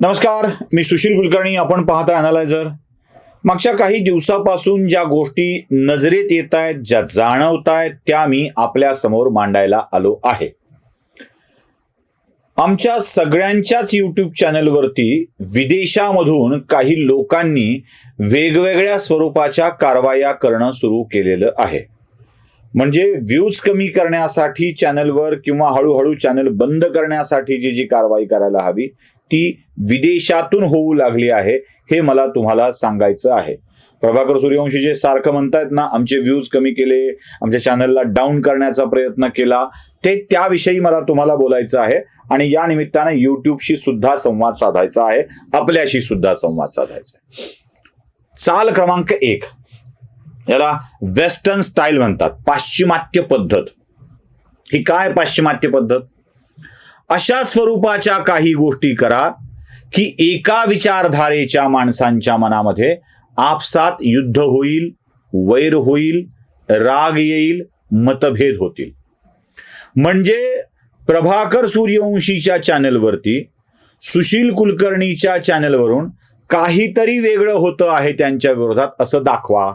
नमस्कार मी सुशील कुलकर्णी आपण पाहता अनालायझर मागच्या काही दिवसापासून ज्या गोष्टी नजरेत येत आहेत ज्या जाणवत आहेत त्या मी आपल्यासमोर मांडायला आलो आहे. आमच्या सगळ्यांच्याच यूट्यूब चॅनलवरती विदेशामधून काही लोकांनी वेगवेगळ्या स्वरूपाच्या कारवाया करणं सुरू केलेलं आहे. म्हणजे व्ह्यूज कमी करण्यासाठी चॅनलवर किंवा हळूहळू चॅनल बंद करण्यासाठी जी जी कारवाई करायला हवी ती विदेशातून होऊ लागली आहे हे मला तुम्हाला सांगायचं आहे. प्रभाकर सूर्यवंशी जे सारखं म्हणतायत ना आमचे व्ह्यूज कमी केले आमच्या चॅनलला डाऊन करण्याचा प्रयत्न केला ते त्याविषयी मला तुम्हाला बोलायचं आहे आणि या निमित्तानं युट्यूबशी सुद्धा संवाद साधायचा आहे आपल्याशी सुद्धा संवाद साधायचा आहे. चाल क्रमांक एक. याला वेस्टर्न स्टाईल म्हणतात पाश्चिमात्य पद्धत. ही काय पाश्चिमात्य पद्धत? अशा स्वरूपाच्या काही गोष्टी करा की एका विचारधारेच्या माणसांच्या मनामध्ये आपसात युद्ध होईल वैर होईल राग येईल मतभेद होतील. म्हणजे प्रभाकर सूर्यवंशीच्या चॅनलवरती सुशील कुलकर्णीच्या चॅनलवरून काहीतरी वेगळं होतं आहे त्यांच्या विरोधात असं दाखवा.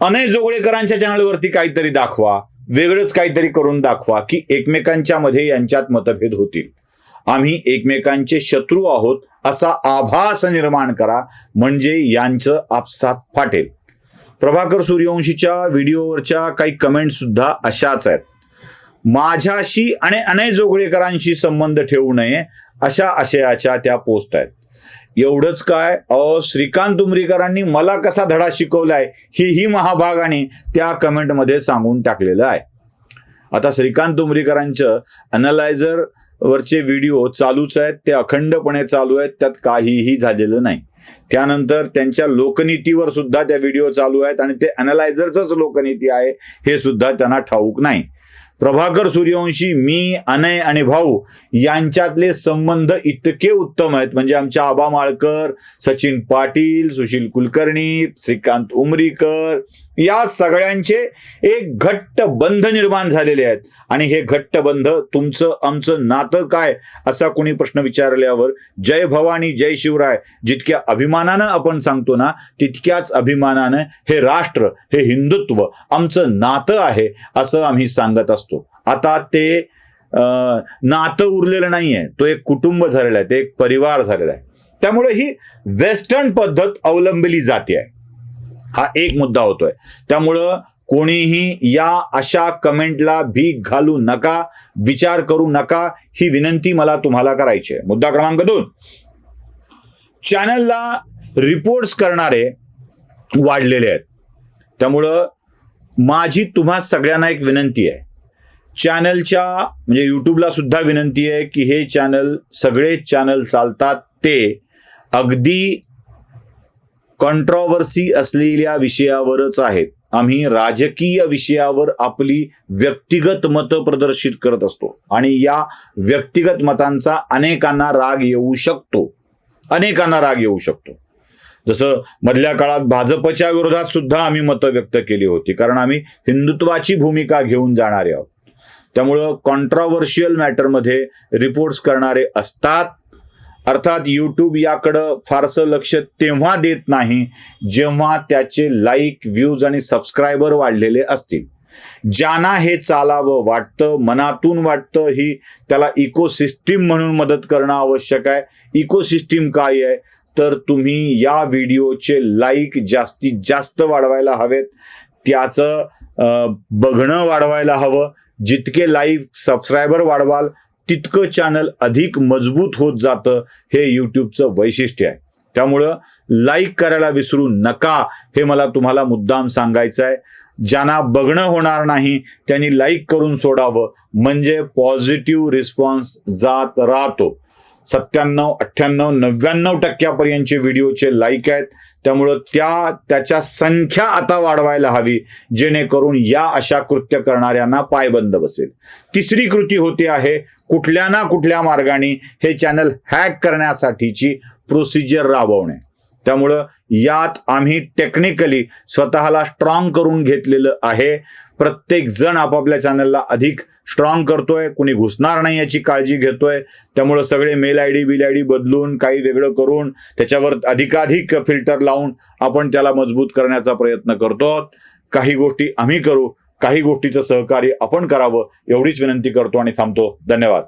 अनय जोगळेकरांच्या चॅनलवरती काहीतरी दाखवा. वेगळंच काहीतरी करून दाखवा की एकमेकांच्या मध्ये यांच्यात मतभेद होतील. आम्ही एकमेकांचे शत्रू आहोत असा आभास निर्माण करा म्हणजे यांचं आपसात फाटेल. प्रभाकर सूर्यवंशीच्या व्हिडिओवरच्या काही कमेंट सुद्धा अशाच आहेत. माझ्याशी आणि अनय जोगळेकरांशी संबंध ठेवू नये अशा आशयाच्या त्या पोस्ट आहेत. एवढंच काय अ श्रीकांत उमरीकरांनी मला कसा धडा शिकवलाय ही ही महाभागाने त्या कमेंटमध्ये सांगून टाकलेलं आहे. आता श्रीकांत उमरीकरांचं अनलायझर वरचे व्हिडिओ चालूच आहेत ते अखंडपणे चालू आहेत त्यात काहीही झालेलं नाही. त्यानंतर त्यांच्या लोकनीतीवर सुद्धा त्या व्हिडिओ चालू आहेत आणि ते अनलायझरच लोकनीती आहे हे सुद्धा त्यांना ठाऊक नाही. प्रभाकर सूर्यवंशी मी अनय आणि भाऊ यांच्यातले संबंध इतके उत्तम आहेत. म्हणजे आमच्या आबा माळकर सचिन पाटील सुशील कुलकर्णी श्रीकांत उमरीकर या सगळ्यांचे एक घट्ट बंध निर्माण झालेले आहेत. आणि हे घट्ट बंध तुमचं आमचं नातं काय असा कोणी प्रश्न विचारल्यावर जय भवानी जय शिवराय जितक्या अभिमानानं आपण सांगतो ना तितक्याच अभिमानानं हे राष्ट्र हे हिंदुत्व आमचं नातं आहे असं आम्ही सांगत असतो. आता ते अं, नातं उरलेलं नाहीये. तो एक कुटुंब झालेला आहे ते एक परिवार झालेला आहे. त्यामुळे ही वेस्टर्न पद्धत अवलंबली जाते आहे. हा एक मुद्दा होतोय. त्यामुळं कोणीही या अशा कमेंटला भीक घालू नका विचार करू नका ही विनंती मला तुम्हाला करायची आहे. मुद्दा क्रमांक दोन. चॅनलला रिपोर्ट्स करणारे वाढलेले आहेत. त्यामुळं माझी तुम्हा सगळ्यांना एक विनंती आहे. चॅनलच्या म्हणजे यूट्यूबला सुद्धा विनंती आहे की हे चॅनल सगळे चॅनल चालतात ते अगदी कॉन्ट्रॉवर्सी असलेल्या विषयावरच आहेत. आम्ही राजकीय विषयावर आपली व्यक्तिगत मतं प्रदर्शित करत असतो आणि या व्यक्तिगत मतांचा अनेकांना राग येऊ शकतो. अनेकांना राग येऊ शकतो. जसं मधल्या काळात भाजपच्या विरोधात सुद्धा आम्ही मतं व्यक्त केली होती कारण आम्ही हिंदुत्वाची भूमिका घेऊन जाणारे आहोत. त्यामुळं कॉन्ट्रॉवर्शियल मॅटरमध्ये रिपोर्ट्स करणारे असतात अर्थात यूट्यूब याकडं फारसं लक्ष तेव्हा देत नाही जेव्हा त्याचे लाईक व्ह्यूज आणि सबस्क्रायबर वाढलेले असतील. ज्यांना हे चालावं वाटतं मनातून वाटतं ही त्याला इकोसिस्टीम म्हणून मदत करणं आवश्यक आहे. इकोसिस्टीम काय आहे? तर तुम्ही या व्हिडिओचे लाईक जास्तीत जास्त वाढवायला हवेत. त्याचं बघणं वाढवायला हवं. जितके लाईक सबस्क्रायबर वाढवाल तितकं चॅनल अधिक मजबूत होत जातं हे यूट्यूबचं वैशिष्ट्य आहे. त्यामुळं लाईक करायला विसरू नका हे मला तुम्हाला मुद्दाम सांगायचं आहे. ज्यांना बघणं होणार नाही त्यांनी लाईक करून सोडावं. म्हणजे पॉझिटिव्ह रिस्पॉन्स जात राहतो. सत्त्याण्णव अठ्ठ्याण्णव नव्याण्णव टक्क्यापर्यंतचे व्हिडिओचे लाईक आहेत. त्यामुळं त्या त्याच्या संख्या आता वाढवायला हवी जेणेकरून या अशा कृत्य करणाऱ्यांना पायबंद बसेल. तिसरी कृती होती आहे कुठल्या ना कुठल्या मार्गाने हे चॅनल हॅक करण्यासाठीची प्रोसिजर राबवणे. त्यामुळं यात आम्ही टेक्निकली स्वतःला स्ट्रॉंग करून घेतलेलं आहे. प्रत्येक जण आपापल्या चॅनलला अधिक स्ट्रॉंग करतोय कुणी घुसणार नाही याची काळजी घेतोय. त्यामुळं सगळे mail I D bill I D बदलून काही वेगळं करून त्याच्यावर अधिकाधिक फिल्टर लावून आपण त्याला मजबूत करण्याचा प्रयत्न करतो. काही गोष्टी आम्ही करू काही गोष्टीचं सहकार्य आपण करावं एवढीच विनंती करतो आणि थांबतो. धन्यवाद.